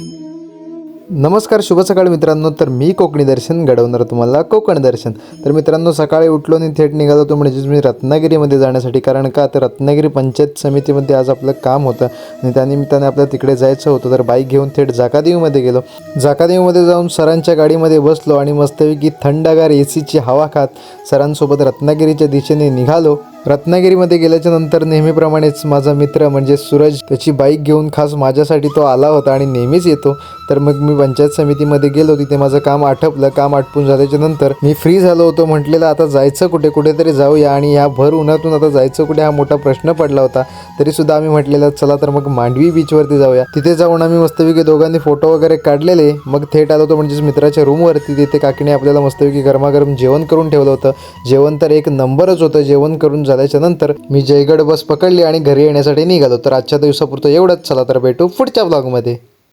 नमस्कार शुभ सकाळ मित्रांनो. तर मी कोकणी दर्शन घडवणार तुम्हाला कोकण दर्शन. तर मित्रांनो सकाळी उठलो आणि थेट निघालो होतो म्हणजेच मी रत्नागिरीमध्ये जाण्यासाठी. कारण का? तर रत्नागिरी पंचायत समितीमध्ये आज आपलं काम होतं आणि त्यानिमित्ताने आपल्याला तिकडे जायचं होतं. तर बाईक घेऊन थेट जाकादेवीमध्ये गेलो. जाकादेवीमध्ये जाऊन सरांच्या गाडीमध्ये बसलो आणि मस्तपैकी थंडगार ए सीची हवा खात सरांसोबत रत्नागिरीच्या दिशेने निघालो. रत्नागिरीमध्ये गेल्याच्यानंतर नेहमीप्रमाणेच माझा मित्र म्हणजे सूरज त्याची बाईक घेऊन खास माझ्यासाठी तो आला होता आणि नेहमीच येतो. तर मग मी पंचायत समितीमध्ये गेलो तिथे माझं काम आटपलं. काम आटपून झाल्याच्यानंतर मी फ्री झालो होतो. म्हटलेलं आता जायचं कुठे? कुठेतरी जाऊया. आणि या भर उन्हातून आता जायचं कुठे? हा मोठा प्रश्न पडला होता. तरी सुद्धा आम्ही म्हटलेलं चला तर मग मांडवी बीचवरती जाऊया. तिथे जाऊन आम्ही मस्तपैकी दोघांनी फोटो वगैरे काढलेले. मग थेट आलो होतो म्हणजेच मित्राच्या रूमवरती तिथे काकीने आपल्याला मस्तपैकी गरमागरम जेवण करून ठेवलं होतं. जेवण तर एक नंबरच होतं. जेवण करून झाल्याच्यानंतर मी जयगड बस पकडली आणि घरी येण्यासाठी निघालो. तर आजच्या दिवसापुरतं एवढंच. चला तर भेटू पुढच्या ब्लॉगमध्ये